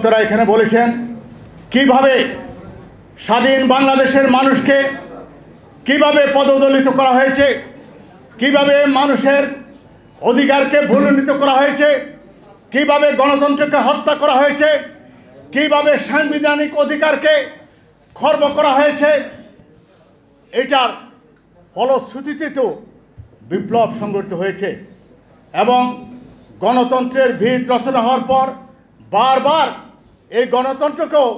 বক্তারা এখানে বলেছেন, কীভাবে স্বাধীন বাংলাদেশের মানুষকে কীভাবে পদদলিত করা হয়েছে, কীভাবে মানুষের অধিকারকে ভূমিত করা হয়েছে, কীভাবে গণতন্ত্রকে হত্যা করা হয়েছে, কীভাবে সাংবিধানিক অধিকারকে খর্ব করা হয়েছে, এটার ফলশ্রুতিতে তো বিপ্লব সংগঠিত হয়েছে এবং গণতন্ত্রের ভিত রচনা হওয়ার পর বারবার এই গণতন্ত্রকেও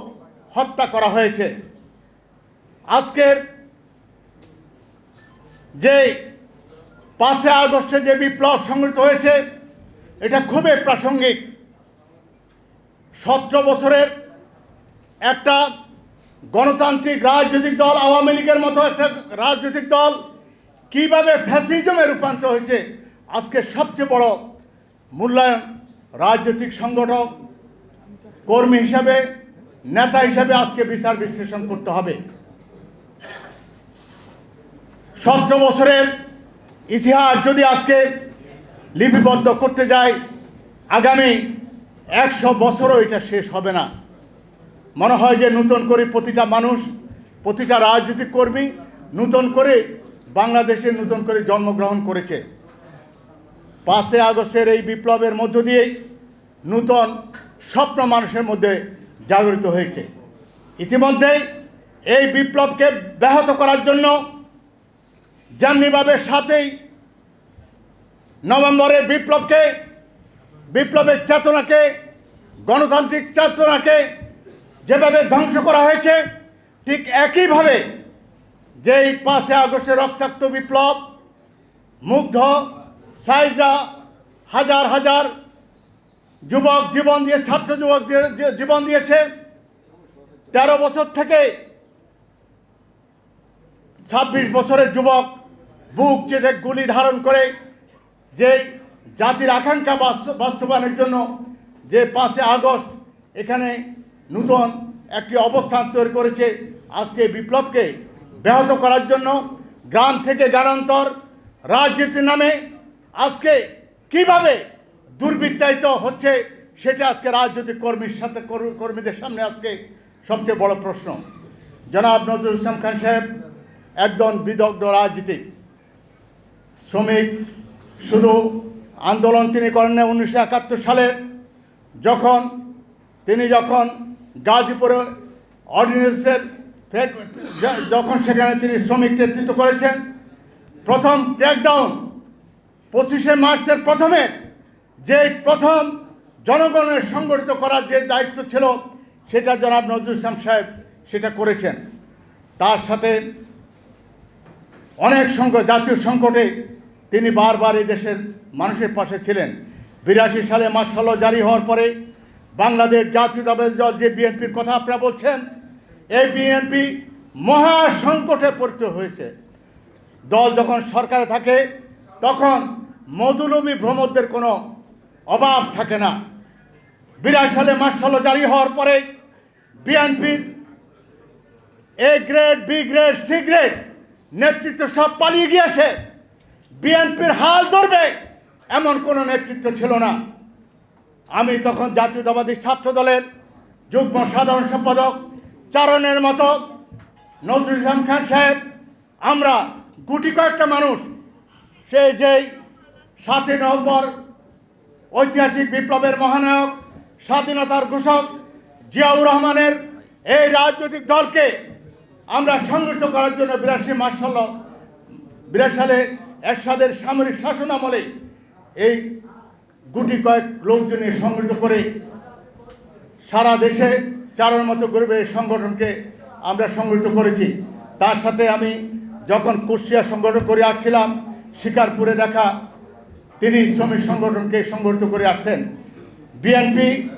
হত্যা করা হয়েছে। আজকের যে পাঁচে আগস্টে যে বিপ্লব সংগঠিত হয়েছে, এটা খুবই প্রাসঙ্গিক। সতেরো বছরের একটা গণতান্ত্রিক রাজনৈতিক দল, আওয়ামী লীগের মতো একটা রাজনৈতিক দল কীভাবে ফ্যাসিজমে রূপান্তর হয়েছে, আজকে সবচেয়ে বড় মূল্যায়ন রাজনৈতিক সংগঠক কর্মী হিসাবে, নেতা হিসাবে আজকে বিচার বিশ্লেষণ করতে হবে। সতেরো বছরের ইতিহাস যদি আজকে লিপিবদ্ধ করতে যায়, আগামী একশো বছরও এটা শেষ হবে না। মনে হয় যে নূতন করে প্রতিটা মানুষ, প্রতিটা রাজনৈতিক কর্মী নূতন করে বাংলাদেশে নূতন করে জন্মগ্রহণ করেছে। পাঁচই আগস্টের এই বিপ্লবের মধ্য দিয়েই নূতন স্বপ্ন মানুষের মধ্যে জাগরিত হয়েছে। ইতিমধ্যেই এই বিপ্লবকে ব্যাহত করার জন্য যেমনিভাবে সাথেই নভেম্বরের বিপ্লবকে, বিপ্লবের চেতনাকে, গণতান্ত্রিক চেতনাকে যেভাবে ধ্বংস করা হয়েছে, ঠিক একইভাবে যেই পাঁচই আগস্টের রক্তাক্ত বিপ্লব, মুগ্ধ সাইদরা হাজার হাজার যুবক জীবন দিয়ে, ছাত্র যুবক জীবন দিয়েছে, তেরো বছর থেকে ছাব্বিশ বছরের যুবক বুক চেতে গুলি ধারণ করে যে জাতির আকাঙ্ক্ষা বাস্তবায়নের জন্য যে পাঁচে আগস্ট এখানে নূতন একটি অবস্থান তৈরি করেছে, আজকে বিপ্লবকে ব্যাহত করার জন্য গ্রাম থেকে গ্রামান্তর রাজনীতির নামে আজকে কীভাবে দুর্বৃত্তায়িত হচ্ছে, সেটা আজকে রাজনৈতিক কর্মীর সাথে কর- কর্মীদের সামনে আজকে সবচেয়ে বড় প্রশ্ন। জনাব নজরুল ইসলাম খান সাহেব একজন বিদগ্ধ রাজনীতিক। শ্রমিক, শুধু আন্দোলন তিনি করেন না উনিশশো একাত্তর সালে। যখন, তিনি যখন গাজীপুরে অর্ডিন্যান্সের ফেড- যখন সেখানে তিনি শ্রমিক নেতৃত্ব করেছেন, প্রথম ক্র্যাকডাউন পঁচিশে মার্চের প্রথমে যে প্রথম জনগণের সংগঠিত করার যে দায়িত্ব ছিল, সেটা জনাব নজরুল ইসলাম সাহেব সেটা করেছেন। তার সাথে অনেক সংকট, জাতীয় সংকটে তিনি বারবার এই দেশের মানুষের পাশে ছিলেন। বিরাশি সালে মার্শাল জারি হওয়ার পরে বাংলাদেশ জাতীয়তাবাদী দল যে বিএনপির কথা আপনারা বলছেন, এই বিএনপি মহা সংকটে পরিণত হয়েছে। দল যখন সরকারে থাকে, তখন মধুলবী ভ্রমণদের কোনো অভাব থাকে না। বিরাশি সালে মার্শাল জারি হওয়ার পরে বিএনপির A grade B grade C grade নেতৃত্ব সব পালিয়ে গিয়েছে। বিএনপির হাল ধরবে এমন কোনো নেতৃত্ব ছিল না। আমি তখন জাতীয়তাবাদী ছাত্র দলের যুগ্ম সাধারণ সম্পাদক চারণের মতো নজরুল ইসলাম খান সাহেব। আমরা গুটি কয়েকটা মানুষ, সেই যেই সাতই নভেম্বর ঐতিহাসিক বিপ্লবের মহানায়ক, স্বাধীনতার ঘোষক জিয়াউর রহমানের এই রাজনৈতিক দলকে আমরা সংগঠিত করার জন্য বিরাশি মার্শাল বিরাশি সালে এরশাদের সামরিক শাসন আমলে এই গুটি কয়েক লোকজনে সংগঠিত করে সারা দেশে চারের মতো গরিবের সংগঠনকে আমরা সংগঠিত করেছি। তার সাথে আমি যখন কুষ্টিয়া সংগঠন করে আসছিলাম, শিকারপুরে দেখা তিনি শ্রমিক সংগঠনকে সংগঠিত করে আসছেন। বিএনপি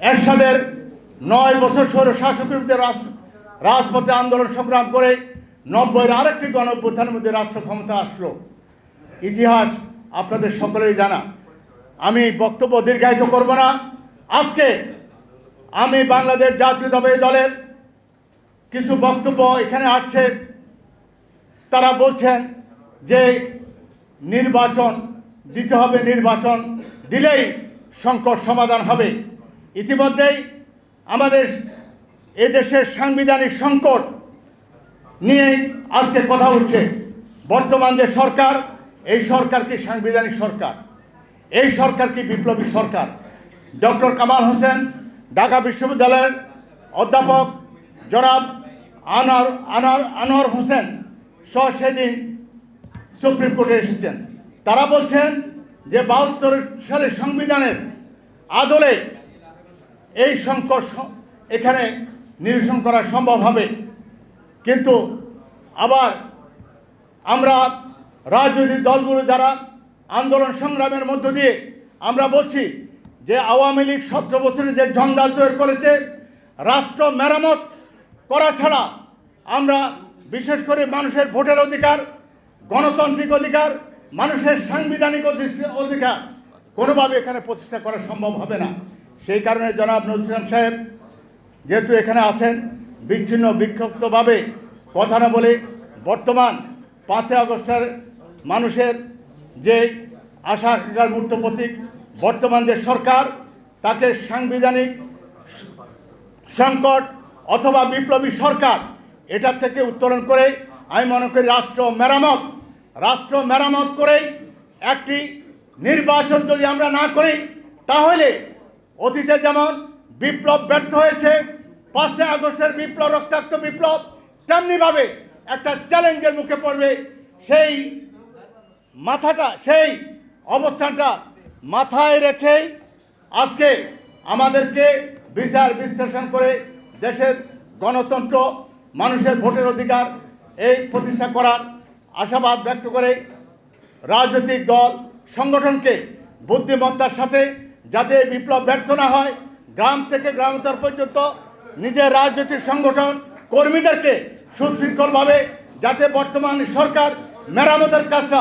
এরশাদের নয় বছর সৌর শাসকের বিরুদ্ধে রাজ- রাজপথে আন্দোলন সংগ্রাম করে নব্বইয়ের আরেকটি গণ অভ্যুত্থানের মধ্যে রাষ্ট্র ক্ষমতা আসলো। ইতিহাস আপনাদের সকলেরই জানা। আমি বক্তব্য দীর্ঘায়িত করব না। আজকে আমি বাংলাদেশ জাতীয় জাতীয়তাবাদী দলের কিছু বক্তব্য এখানে আসছে। তারা বলছেন যে নির্বাচন দিতে হবে, নির্বাচন দিলেই সংকট সমাধান হবে। ইতিমধ্যেই আমাদের এদেশের সাংবিধানিক সংকট নিয়ে আজকে কথা উঠছে বর্তমান যে সরকার, এই সরকার কি সাংবিধানিক সরকার? এই সরকার কি বিপ্লবী সরকার? ডক্টর কামাল হোসেন, ঢাকা বিশ্ববিদ্যালয়ের অধ্যাপক জনাব আনার আনার আনোয়ার হোসেন সহ সেদিন সুপ্রিম কোর্টে এসেছেন। তারা বলছেন যে বাহাত্তর সালের সংবিধানের আদলে এই সংকট এখানে নিরসন করা সম্ভব হবে। কিন্তু আবার আমরা রাজনৈতিক দলগুলো যারা আন্দোলন সংগ্রামের মধ্য দিয়ে আমরা বলছি যে আওয়ামী লীগ সতেরো বছরের যে জঞ্জাল তৈরি করেছে, রাষ্ট্র মেরামত করা ছাড়া আমরা বিশেষ করে মানুষের ভোটের অধিকার গণতান্ত্রিক অধিকার, মানুষের সাংবিধানিক অধি- অধিকার কোনোভাবে এখানে প্রতিষ্ঠা করা সম্ভব হবে না। সেই কারণে জনাব নজরুল সাহেব যেহেতু এখানে আছেন, বিচ্ছিন্ন বিক্ষিপ্তভাবে কথা না বলে বর্তমান পাঁচই আগস্টের মানুষের যে আশা আকাঙ্ক্ষার মূর্ত প্রতীক, বর্তমান যে সরকার, তাকে সাংবিধানিক সংকট অথবা বিপ্লবী সরকার এটার থেকে উত্তোলন করে আমি মনে করি রাষ্ট্র মেরামত রাষ্ট্র মেরামত করেই একটি নির্বাচন যদি আমরা না করি, তাহলে অতীতে যেমন বিপ্লব ব্যর্থ হয়েছে, পাঁচই আগস্টের বিপ্লব, রক্তাক্ত বিপ্লব, তেমনিভাবে একটা চ্যালেঞ্জের মুখে পড়বে। সেই মাথাটা, সেই অবস্থানটা মাথায় রেখেই আজকে আমাদেরকে বিচার বিশ্লেষণ করে দেশের গণতন্ত্র, মানুষের ভোটের অধিকার এই প্রতিষ্ঠা করার আশাবাদ ব্যক্ত করে রাজনৈতিক দল, সংগঠনকে বুদ্ধিমত্তার সাথে যাতে বিপ্লব ব্যর্থ না হয়, গ্রাম থেকে গ্রামান্তর পর্যন্ত নিজের রাজনৈতিক সংগঠন কর্মীদেরকে সুশৃঙ্খলভাবে যাতে বর্তমান সরকার মেরামতের কাজটা